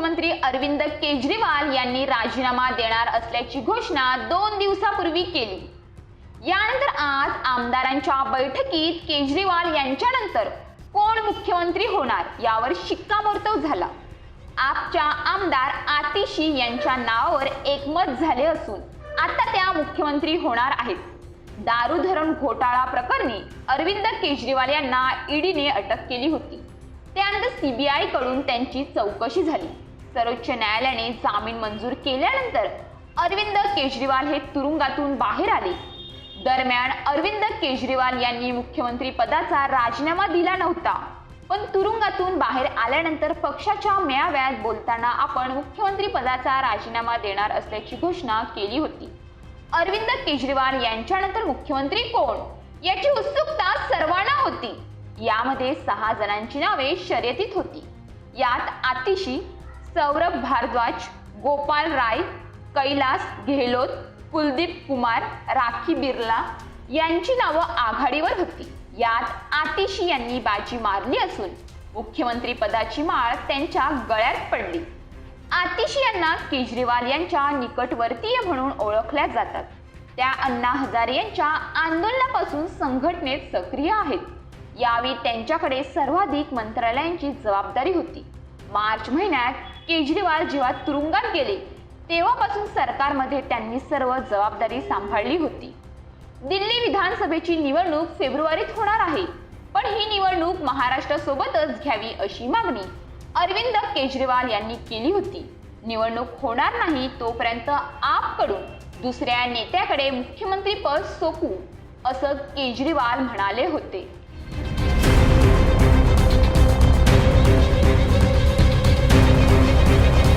मुख्यमंत्री अरविंद केजरीवाल यांनी राजीनामा देणार असल्याची घोषणा दोन दिवसापूर्वी केली. यानंतर आज आमदारांच्या बैठकीत केजरीवाल यांच्यानंतर कोण मुख्यमंत्री होणार यावर शिक्कामोर्तब झाला. आपच्या आमदार आतिशी यांच्या नावावर एकमत झाले असून आता त्या मुख्यमंत्री होणार आहेत. दारू धरण घोटाळा प्रकरणी अरविंद केजरीवाल यांना ईडीने अटक केली होती. त्यानंतर सीबीआयकडून त्यांची चौकशी झाली. सर्वोच्च न्यायालयाने जामीन मंजूर केल्यानंतर अरविंद केजरीवाल हे तुरुंगातून बाहेर आले. दरम्यान अरविंद केजरीवाल यांनी मुख्यमंत्री पदाचा राजीनामा दिला नव्हता. पण तुरुंगातून बाहेर आल्यानंतर पक्षाच्या मेळाव्यात बोलताना आपण मुख्यमंत्री पदाचा राजीनामा देणार असल्याची घोषणा केली होती. अरविंद केजरीवाल यांच्यानंतर मुख्यमंत्री कोण? याची उत्सुकता सर्वांना होती. यामध्ये सहा जणांची नावे शर्यतीत होती. यात आतिशी सौरभ भारद्वाज गोपाल राय कैलास गेहलोत कुलदीप कुमार राखी बिर्ला यांची नावं आघाडीवर होती. यात आतिशी यांनी बाजी मारली असून मुख्यमंत्री पदाची माळ त्यांच्या गळ्यात पडली. आतिशी यांना केजरीवाल यांच्या निकटवर्तीय म्हणून ओळखल्या जातात. त्या अण्णा हजारे यांच्या आंदोलनापासून संघटनेत सक्रिय आहेत. यावेळी त्यांच्याकडे सर्वाधिक मंत्रालयांची जबाबदारी होती. मार्च महिन्यात केजरीवाल जेव्हा तुरुंगात गेले. तेव्हापासून सरकारमध्ये त्यांनी सर्व जबाबदारी सांभाळली होती. दिल्ली विधानसभेची निवडणूक फेब्रुवारीत होणार आहे. पण ही निवडणूक महाराष्ट्रासोबतच घ्यावी अशी मागणी अरविंद केजरीवाल यांनी केली होती. निवडणूक होणार नाही तोपर्यंत आपकडून दुसऱ्या नेत्याकडे मुख्यमंत्री पद सोपू असं केजरीवाल म्हणाले होते.